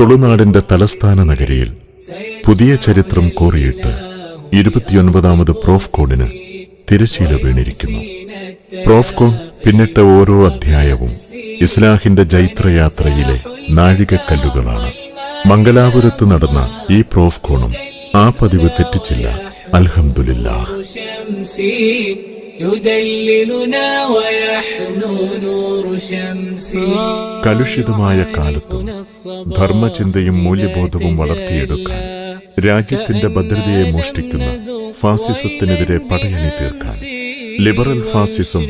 തുളുനാടിന്റെ തലസ്ഥാന നഗരിയിൽ പുതിയ ചരിത്രം കോറിയിട്ട് ഇരുപത്തിയൊൻപതാമത് പ്രോഫ്കോണിന് തിരശീല വീണിരിക്കുന്നു. പ്രോഫ് കോൺ പിന്നിട്ട ഓരോ അധ്യായവും ഇസ്ലാഹിന്റെ ജൈത്രയാത്രയിലെ നാഴികക്കല്ലുകളാണ്. മംഗലാപുരത്ത് നടന്ന ഈ പ്രോഫ് കോണും ആ പതിവ് തെറ്റിച്ചില്ല. അൽഹമുല്ലാഹ് കലുഷിതമായ കാലത്തും ധർമ്മചിന്തയും മൂല്യബോധവും വളർത്തിയെടുക്കാൻ രാജ്യത്തിന്റെ ഭദ്രതയെ മോഷ്ടിക്കുന്ന ഫാസിസത്തിനെതിരെ പടയണി തീർക്കാൻ ലിബറൽ ഫാസിസം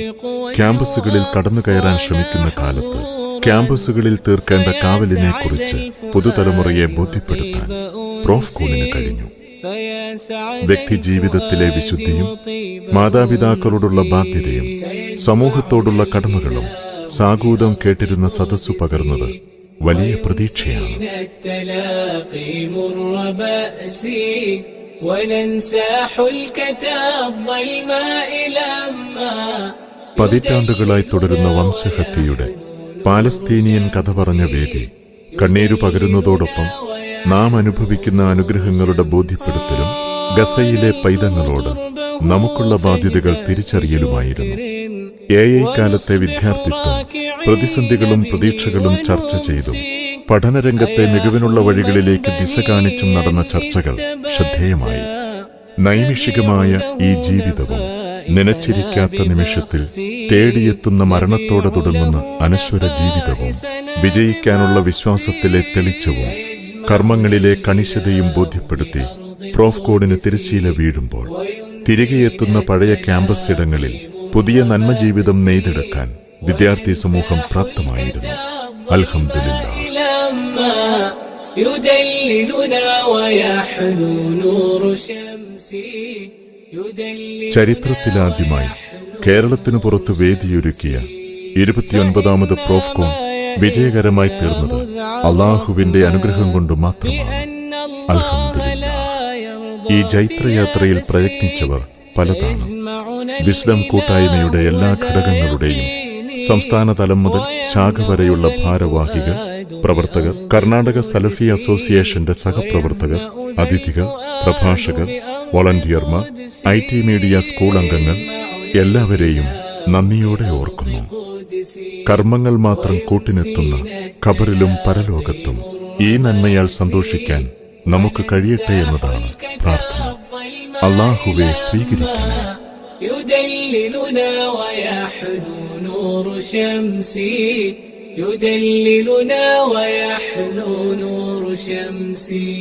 ക്യാമ്പസുകളിൽ കടന്നുകയറാൻ ശ്രമിക്കുന്ന കാലത്ത് ക്യാമ്പസുകളിൽ തീർക്കേണ്ട കാവലിനെ കുറിച്ച് പുതുതലമുറയെ ബോധ്യപ്പെടുത്താൻ പ്രോഫ് കൂണിന് കഴിഞ്ഞു. വ്യക്തി ജീവിതത്തിലെ വിശുദ്ധിയും മാതാപിതാക്കളോടുള്ള ബാധ്യതയും സമൂഹത്തോടുള്ള കടമകളും സാഗൂതം കേട്ടിരുന്ന സദസ്സു പകർന്നത് വലിയ പ്രതീക്ഷയാണ്. പതിറ്റാണ്ടുകളായി തുടരുന്ന വംശഹത്യയുടെ പാലസ്തീനിയൻ കഥ പറഞ്ഞ വേദി കണ്ണീരു പകരുന്നതോടൊപ്പം നാം അനുഭവിക്കുന്ന അനുഗ്രഹങ്ങളുടെ ബോധ്യപ്പെടുത്തലും ഗസയിലെ പൈതങ്ങളോട് നമുക്കുള്ള ബാധ്യതകൾ തിരിച്ചറിയലുമായിരുന്നു. എ ഐ കാലത്തെ വിദ്യാർത്ഥിത്വം പ്രതിസന്ധികളും പ്രതീക്ഷകളും ചർച്ച ചെയ്തും പഠനരംഗത്തെ മികവിനുള്ള വഴികളിലേക്ക് ദിശ കാണിച്ചും നടന്ന ചർച്ചകൾ ശ്രദ്ധേയമായി. നൈമിഷികമായ ഈ ജീവിതവും നനച്ചിരിക്കാത്ത നിമിഷത്തിൽ തേടിയെത്തുന്ന മരണത്തോടെ തുടങ്ങുന്ന അനശ്വര ജീവിതവും വിജയിക്കാനുള്ള വിശ്വാസത്തിലെ തെളിച്ചവും കർമ്മങ്ങളിലെ കണിശതയും ബോധ്യപ്പെടുത്തി പ്രോഫ് കോഡിന് തിരശ്ശീല വീഴുമ്പോൾ തിരികെയെത്തുന്ന പഴയ ക്യാമ്പസ് ഇടങ്ങളിൽ പുതിയ നന്മജീവിതം നെയ്തെടുക്കാൻ വിദ്യാർത്ഥി സമൂഹം പ്രാപ്തമായിരുന്നു. അൽഹംദുലില്ല ചരിത്രത്തിലാദ്യമായി കേരളത്തിനു പുറത്ത് വേദിയൊരുക്കിയ ഇരുപത്തിയൊൻപതാമത് പ്രോഫ്കോൺ വിജയകരമായി തീർന്നത്. അള്ളാഹുവിന്റെ അനുഗ്രഹം കൊണ്ട് മാത്രമാണ്. ഈ ജൈത്രയാത്രയിൽ പ്രയത്നിച്ചവർ പലതാണ്. വിസ്ഡം കൂട്ടായ്മയുടെ എല്ലാ ഘടകങ്ങളുടെയും സംസ്ഥാന തലം മുതൽ ശാഖ വരെയുള്ള ഭാരവാഹികൾ പ്രവർത്തകർ കർണാടക സലഫി അസോസിയേഷന്റെ സഹപ്രവർത്തകർ അതിഥികൾ പ്രഭാഷകർ വോളണ്ടിയർമാർ ഐ ടി മീഡിയ സ്കൂൾ അംഗങ്ങൾ എല്ലാവരെയും നന്ദിയോടെ ഓർക്കുന്നു കർമ്മങ്ങൾ മാത്രം കൂട്ടിനെത്തുന്ന ഖബറിലും പരലോകത്തും ഈ നന്മയാൽ സന്തോഷിക്കാൻ നമുക്ക് കഴിയട്ടെ എന്നതാണ് പ്രാർത്ഥന അള്ളാഹുവെ സ്വീകരിക്കണേ يدللنا ويحنو نور شمسي يدللنا ويحنو نور شمسي